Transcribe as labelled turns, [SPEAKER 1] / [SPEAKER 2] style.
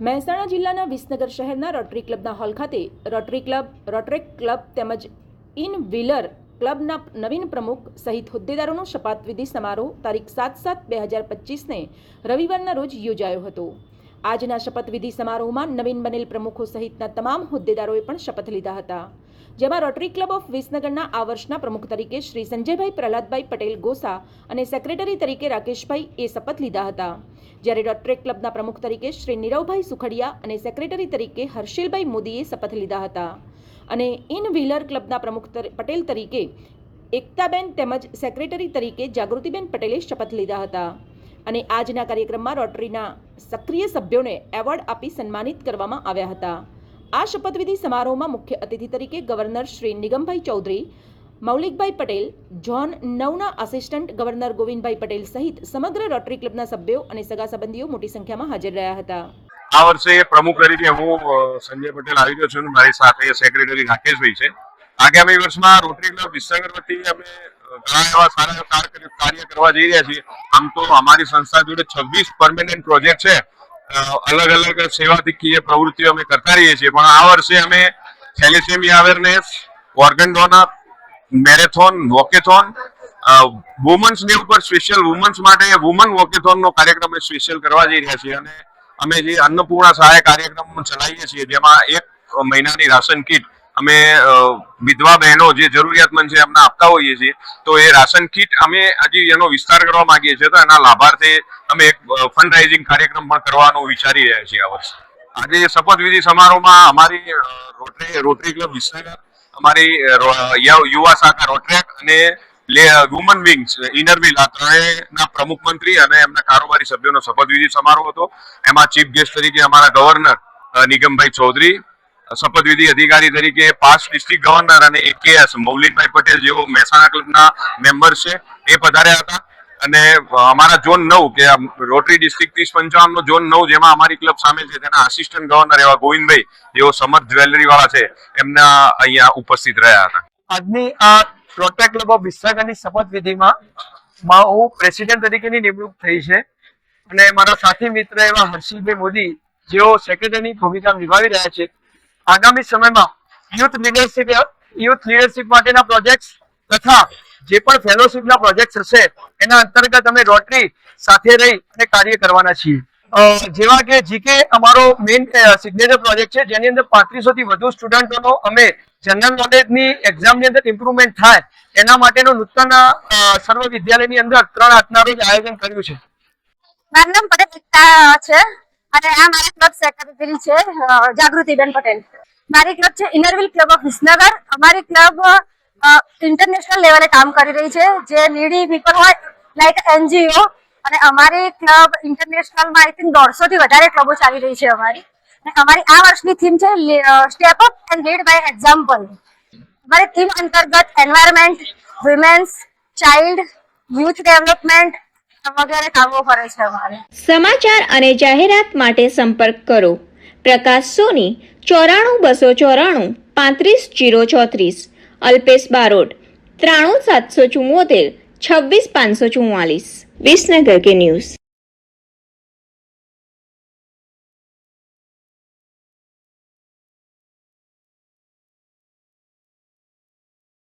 [SPEAKER 1] મહેસાણા જિલ્લાના વિસનગર શહેરના રોટરી ક્લબના હોલ ખાતે રોટરી ક્લબ રોટરેક ક્લબ તેમજ ઇન વ્હીલર ક્લબના નવીન પ્રમુખ સહિત હોદ્દેદારોનો શપથવિધિ સમારોહ તારીખ સાત સાત બે હજાર પચીસને રવિવારના રોજ યોજાયો હતો. આજના શપથવિધિ સમારોહમાં નવીન બનેલ પ્રમુખો સહિતના તમામ હોદ્દેદારોએ પણ શપથ લીધા હતા. જેમાં રોટરી ક્લબ ઓફ વિસનગરના આ વર્ષના પ્રમુખ તરીકે શ્રી સંજયભાઈ પ્રહલાદભાઈ પટેલ ગોસા અને સેક્રેટરી તરીકે રાકેશભાઈ એ શપથ લીધા હતા. જ્યારે રોટરી ક્લબના પ્રમુખ તરીકે શ્રી નીરવભાઈ સુખડિયા અને સેક્રેટરી તરીકે હર્ષિલભાઈ મોદીએ શપથ લીધા હતા. અને ઇન વ્હીલર ક્લબના પ્રમુખ પટેલ તરીકે એકતાબેન તેમજ સેક્રેટરી તરીકે જાગૃતિબેન પટેલે શપથ લીધા હતા. અને આજના કાર્યક્રમમાં રોટરીના સક્રિય સભ્યોને એવોર્ડ આપી સન્માનિત કરવામાં આવ્યા હતા. આ શપથવિધિ સમારોહમાં મુખ્ય અતિથિ તરીકે ગવર્નર શ્રી નિગમભાઈ ચૌધરી, મૌલિકભાઈ પટેલ, જ્હોન નવના આસિસ્ટન્ટ ગવર્નર ગોવિંદભાઈ પટેલ સહિત સમગ્ર રોટરી ક્લબના સભ્યો અને સગા સંબંધીઓ મોટી સંખ્યામાં હાજર રહ્યા હતા.
[SPEAKER 2] આ વર્ષે પ્રમુખ તરીકે હું સંજય પટેલ આવી રહ્યો છું મારી સાથે સેક્રેટરી રાકેશભાઈ છે. આગામી વર્ષમાં રોટરી ક્લબ વિસનગર વતી અમે ઘણા એવા સારા એવા કાર્ય કરવા જઈ રહ્યા છીએ. આમ તો અમારી સંસ્થા જોડે છવ્વીસ પરમેનન્ટ પ્રોજેક્ટ છે. અલગ અલગ સેવાકીય પ્રવૃત્તિઓ અમે કરતા રહીએ છીએ. પણ આ વર્ષે અમે thalassemia awareness organ donor marathon walkathon women's day ઉપર સ્પેશિયલ વુમન્સ માટે વુમન વોકેથોનનો કાર્યક્રમ અમે સ્પેશિયલ કરવા જઈ રહ્યા છીએ. અને અમે જે અન્નપૂર્ણા સહાય કાર્યક્રમ ચલાવીએ છીએ, જેમાં એક મહિનાની રાશન કીટ અમે વિધવા બહેનો જે જરૂરિયાતમંદ છે એમને આપતા હોઈએ છીએ, તો એ રાશન કીટ અમે હજી એનો વિસ્તાર કરવા માંગીએ છીએ તો એના લાભાર્થે અમે એક ફંડ રાઇઝિંગ કાર્યક્રમ પણ કરવાનો વિચારી રહ્યા છીએ આ વર્ષે. આજે શપથવિધિ સમારોહમાં અમારી રોટરી રોટરી ક્લબ વિસનગર અમારી યુવા શાખા રોટરેક અને વુમન વિંગ્સ ઇનર વિલ આ ત્રણેયના પ્રમુખ મંત્રી અને એમના કારોબારી સભ્યોનો શપથવિધિ સમારોહ હતો. એમાં ચીફ ગેસ્ટ તરીકે અમારા ગવર્નર નિગમભાઈ ચૌધરી, શપથવિધિ અધિકારી તરીકે પાસ ડિસ્ટ્રિક્ટ ગવર્નર અને એકેએસ મૌલિકભાઈ પટેલ જેઓ મહેસાણા ક્લબના મેમ્બર છે, એ પધાર્યા હતા. અને અમારા ઝોન નવ, કે રોટરી ડિસ્ટ્રિક્ટ ત્રીસ પંચાવન નો ઝોન નવ જેમાં અમારી ક્લબ સામેલ છે, તેના આસિસ્ટન્ટ ગવર્નર એવા ગોવિંદભાઈ, જેઓ સમર્થ જ્વેલરી વાળા છે, એમના અહીંયા ઉપસ્થિત રહ્યા હતા.
[SPEAKER 3] આજની આ રોટા ક્લબ ઓફ વિસનગરની શપથવિધિમાં માં હું પ્રેસિડેન્ટ તરીકેની નિમણૂક થઈ છે. અને મારા સાથી મિત્ર એવા હર્ષિલભાઈ મોદી, જેઓ સેક્રેટરીની ભૂમિકા નિભાવી રહ્યા છે. આગામી સમયમાં યુથ લીડરશીપ યુથ લીડરશીપ માટેના પ્રોજેક્ટ્સ તથા જે પણ ફેલોશિપના પ્રોજેક્ટ્સ હશે, એના અંતર્ગત અમે રોટરી સાથે રહી અને કાર્ય કરવાના છીએ. જેવા કે જીકે અમારો મેઇન સિગ્નેચર પ્રોજેક્ટ છે, જેની અંદર પાંત્રીસો થી વધુ સ્ટુડન્ટોનો અમે જનરલ નોલેજની એક્ઝામની અંદર ઇમ્પ્રુવમેન્ટ થાય, એના માટેનું નૂતન સર્વ વિદ્યાલયની અંદર ત્રણ આજના રોજ આયોજન કર્યું છે.
[SPEAKER 4] મારું નામ પટેલ છે અને આ મારી ક્લબ સેક્રેટરી છે જાગૃતિબેન પટેલ. મારી ક્લબ છે ઇનરવિલ ક્લબ ઓફ વિસનગર અમારી ક્લબ ઇન્ટરનેશનલ લેવલે કામ કરી રહી છે. જે નીડી પીપલ હોય લાઈક એનજીઓ અને અમારી ક્લબ ઇન્ટરનેશનલમાં આઈ થિંક દોઢસો થી વધારે ક્લબો ચાલી રહી છે અમારી. અને અમારી આ વર્ષની થીમ છે step up and lead by example અમારી થીમ અંતર્ગત environment women's child youth development વગેરે કામો કરે છે અમારે.
[SPEAKER 5] સમાચાર અને જાહેરાત માટે સંપર્ક કરો. પ્રકાશ સોની, ચોરાણું બસો ચોરાણું, પાંત્રીસ જીરો ચોત્રીસ. અલ્પેશ બારોટ, ત્રાણું સાતસો ચુમ્મોતેર છવ્વીસ પાંચસો ચુમ્માલીસ વિસનગર કે ન્યૂઝ.